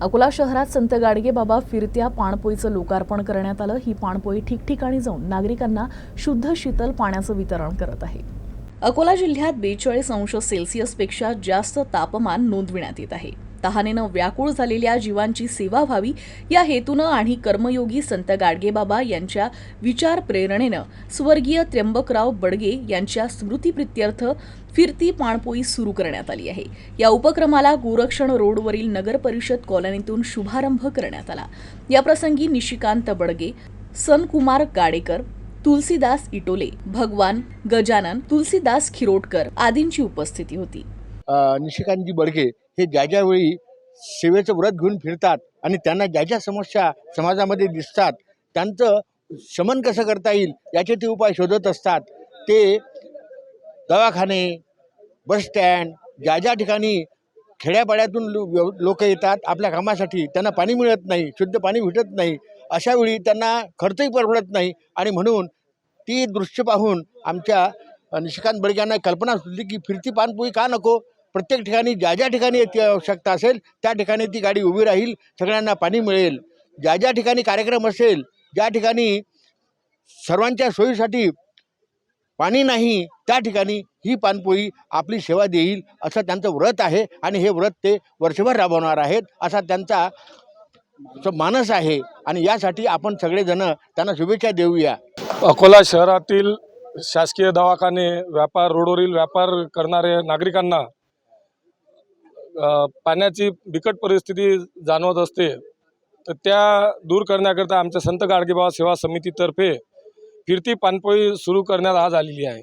अकोला शहरात संत गाडगे बाबा फिरत्या पाणपोईचं लोकार्पण करण्यात आलं. ही पाणपोई ठिकठिकाणी जाऊन नागरिकांना शुद्ध शीतल पाण्याचं वितरण करत आहे. अकोला जिल्ह्यात बेचाळीस अंश सेल्सिअसपेक्षा जास्त तापमान नोंदविण्यात येत आहे. तहानेनं व्याकुळ झालेल्या जीवांची सेवा व्हावी या हेतूनं आणि कर्मयोगी संत गाडगेबाबा यांच्या विचार प्रेरणेनं स्वर्गीय त्र्यंबकराव बडगे यांच्या स्मृतीप्रित्यर्थ फिरती पाणपोई सुरू करण्यात आली आहे. या उपक्रमाला गोरक्षण रोडवरील नगर परिषद कॉलनीतून शुभारंभ करण्यात आला. याप्रसंगी निशिकांत बडगे सनकुमार गाडेकर तुलसीदास इटोले भगवान गजानन तुलसीदास खिरोटकर आदींची उपस्थिती होती. निशिकांतजी बडगे हे ज्या ज्यावेळी सेवेचं व्रत घेऊन फिरतात आणि त्यांना ज्या ज्या समस्या समाजामध्ये दिसतात त्यांचं शमन कसं करता येईल याचे ते उपाय शोधत असतात. ते दवाखाने बसस्टँड ज्या ज्या ठिकाणी खेड्यापाड्यातून लो लोक येतात आपल्या कामासाठी त्यांना पाणी मिळत नाही शुद्ध पाणी भेटत नाही अशा वेळी त्यांना खर्चही परवडत नाही आणि म्हणून ती दृश्य पाहून आमच्या निशिकांत बडग्यांना कल्पना सुचली की फिरती पानपोई का नको? प्रत्येक ठिकाणी ज्या ज्या ठिकाणी याची आवश्यकता असेल त्या ठिकाणी ती गाडी उभी राहील सगळ्यांना पाणी मिळेल. ज्या ज्या ठिकाणी कार्यक्रम असेल ज्या ठिकाणी सर्वांच्या सोयीसाठी पाणी नाही त्या ठिकाणी ही पानपोई आपली सेवा देईल असं त्यांचं व्रत आहे आणि हे व्रत ते वर्षभर राबवणार आहेत असा त्यांचा जो मानस आहे आणि यासाठी आपण सगळेजण त्यांना शुभेच्छा देऊया. अकोला शहरातील शासकीय दवाखाने व्यापार रोडवरील व्यापार करणारे नागरिकांना पाण्याची बिकट परिस्थिती जाणवत असते तर त्या दूर करण्याकरता आमच्या संत गाडगेबाबा सेवा समितीतर्फे फिरती पाणपोई सुरू करण्यात आज आलेली आहे.